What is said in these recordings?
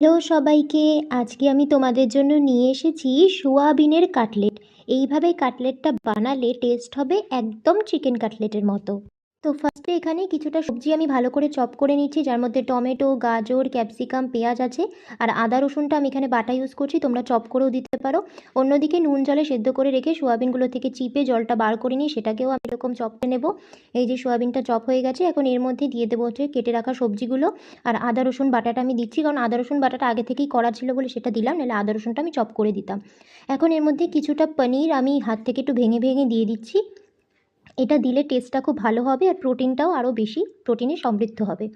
Hello সবাইকে, আজকে আমি তোমাদের জন্য নিয়ে এসেছি সোয়াবিনের কাটলেট। এইভাবে কাটলেটটা বানালে টেস্ট হবে একদম চিকেন কাটলেটের মতো। তো ফার্স্টে এখানে কিছুটা সবজি আমি ভালো করে চপ করে নিচ্ছি, যার মধ্যে টমেটো, গাজর ক্যাপসিকাম পেঁয়াজ আছে, আর আদা, রসুনটা আমি এখানে বাটা ইউজ করছি, তোমরা চপ করেও দিতে পারো। অন্যদিকে নুন জলে সেদ্ধ করে রেখে সোয়াবিনগুলো থেকে চিপে জলটা বার করে নিই সেটাকেও আমি এরকম চপে নেব। এই যে সোয়াবিনটা চপ হয়ে গেছে, এখন এর মধ্যে দিয়ে দেবো হচ্ছে কেটে রাখা সবজিগুলো, আর আদা, রসুন বাটাটা আমি দিচ্ছি, কারণ আদা, রসুন বাটাটা আগে থেকেই করা ছিল বলে সেটা দিলাম, নাহলে আদা, রসুনটা আমি চপ করে দিতাম। এখন এর মধ্যে কিছুটা পনির আমি হাত থেকে একটু ভেঙে ভেঙে দিয়ে দিচ্ছি। এটা দিলে টেস্টটা খুব ভালো হবে আর প্রোটিনটাও আরও বেশি প্রোটিনে সমৃদ্ধ হবে।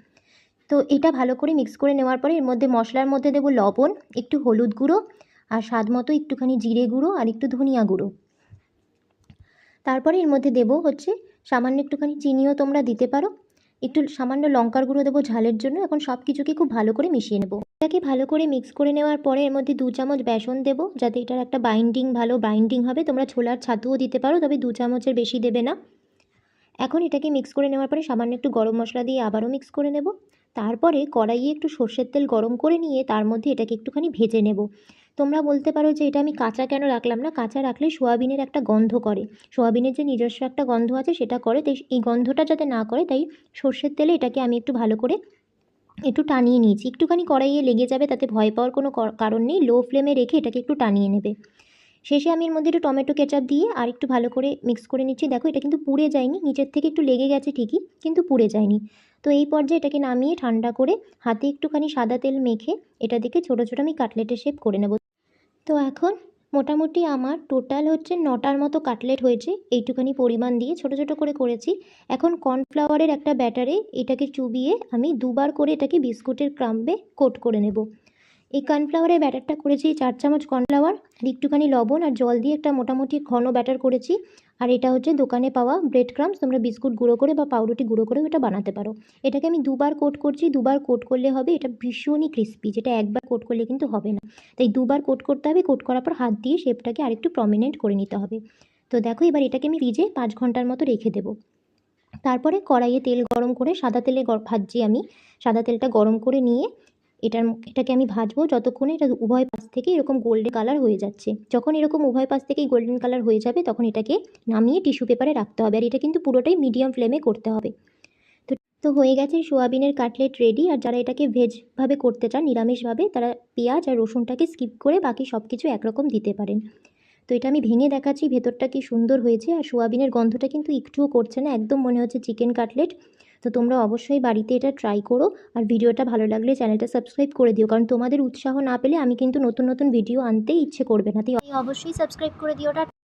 তো এটা ভালো করে মিক্স করে নেওয়ার পরে এর মধ্যে মশলার মধ্যে দেবো লবণ, একটু হলুদ গুঁড়ো আর স্বাদ মতো একটুখানি জিরে গুঁড়ো আর একটু ধনিয়া গুঁড়ো। তারপরে এর মধ্যে দেবো হচ্ছে সামান্য একটুখানি চিনিও তোমরা দিতে পারো, একটু সামান্য লঙ্কার গুঁড়ো দেবো ঝালের জন্য, এখন সব কিছুকে খুব ভালো করে মিশিয়ে নেব। এটাকে ভালো করে মিক্স করে নেওয়ার পরে এর মধ্যে দু চামচ বেসন দেবো, যাতে এটার একটা বাইন্ডিং ভালো বাইন্ডিং হবে। তোমরা ছোলার ছাতুও দিতে পারো, তবে দু চামচের বেশি দেবে না। এখন এটাকে মিক্স করে নেওয়ার পরে সামান্য একটু গরম মশলা দিয়ে আবারও মিক্স করে নেব। তারপরে কড়াইয়ে একটু সর্ষের তেল গরম করে নিয়ে তার মধ্যে এটাকে একটুখানি ভেজে নেব। তোমরা বলতে পারো যে এটা আমি কাঁচা কেন রাখলাম না? কাঁচা রাখলে সোয়াবিনের একটা গন্ধ করে। সোয়াবিনের যে নিজস্ব একটা গন্ধ আছে সেটা করে। তাই এই গন্ধটা যাতে না করে, তাই সর্ষের তেলে এটাকে আমি একটু ভালো করে একটু টানিয়ে নিয়েছি। একটুখানি কড়াইয়ে লেগে যাবে তাতে ভয় পাওয়ার কোনো কারণ নেই। লো ফ্লেমে রেখে এটাকে একটু টানিয়ে নেবে। শেষে আমি এর মধ্যে একটু টমেটো কেচাপ দিয়ে আর একটু ভালো করে মিক্স করে নিচ্ছি। দেখো, এটা কিন্তু পুড়ে যায়নি। নিচের থেকে একটু লেগে গেছে ঠিকই, কিন্তু পুড়ে যায়নি। তো এই পর্যায়ে এটাকে নামিয়ে ঠান্ডা করে হাতে একটুখানি সাদা তেল মেখে এটা দিকে ছোটো ছোটো আমি কাটলেটের শেপ করে নেব। তো এখন মোটামুটি আমার টোটাল হচ্ছে নটার মতো কাটলেট হয়েছে, এইটুখানি পরিমাণ দিয়ে ছোট ছোট করে করেছি। এখন কর্নফ্লাওয়ারের একটা ব্যাটারে এটাকে চুবিয়ে আমি দুবার করে এটাকে বিস্কুটের ক্রাম্বে কোট করে নেব। এই কর্নফ্লাওয়ারের ব্যাটারটা করেছি চার চামচ কর্নফ্লাওয়ার, আর একটুখানি লবণ আর জল দিয়ে একটা মোটামুটি ঘন ব্যাটার করেছি। আর এটা হচ্ছে দোকানে পাওয়া ব্রেড ক্রামস তোমরা বিস্কুট গুঁড়ো করে বা পাউরুটি গুঁড়ো করেও এটা বানাতে পারো। এটাকে আমি দুবার কোট করছি, দুবার কোট করলে হবে এটা ভীষণই ক্রিস্পি যেটা একবার কোট করলে কিন্তু হবে না। তাই দুবার কোট করতে হবে কোট করার পর হাত দিয়ে শেপটাকে আরেকটু প্রমিনেন্ট করে নিতে হবে। তো দেখো এবার এটাকে আমি ফ্রিজে পাঁচ ঘণ্টার মতো রেখে দেবো। তারপরে কড়াইয়ে তেল গরম করে সাদা তেলে ভাজছি আমি। সাদা তেলটা গরম করে নিয়ে এটার এটাকে আমি ভাজবো যতক্ষণে এটা উভয় পাশ থেকে এরকম গোল্ডেন কালার হয়ে যাচ্ছে। যখন এরকম উভয় পাশ থেকেই গোল্ডেন কালার হয়ে যাবে তখন এটাকে নামিয়ে টিস্যু পেপারে রাখতে হবে। আর এটা কিন্তু পুরোটাই মিডিয়াম ফ্লেমে করতে হবে। তো তো হয়ে গেছে সোয়াবিনের কাটলেট রেডি আর যারা এটাকে ভেজভাবে করতে চান, নিরামিষভাবে, তারা পেঁয়াজ আর রসুনটাকে স্কিপ করে বাকি সব কিছু একরকম দিতে পারেন। তো এটা আমি ভেঙে দেখাচ্ছি, ভেতরটা কি সুন্দর হয়েছে। আর সোয়াবিনের গন্ধটা কিন্তু একটুও করছে না। একদম মনে হচ্ছে চিকেন কাটলেট তো তোমরা অবশ্যই বাড়িতে এটা ট্রাই করো আর ভিডিওটা ভালো লাগলে চ্যানেলটা সাবস্ক্রাইব করে দিও। কারণ তোমাদের উৎসাহ না পেলে আমি কিন্তু নতুন নতুন ভিডিও আনতে ইচ্ছে করবে না। তাই অবশ্যই সাবস্ক্রাইব করে দিওটা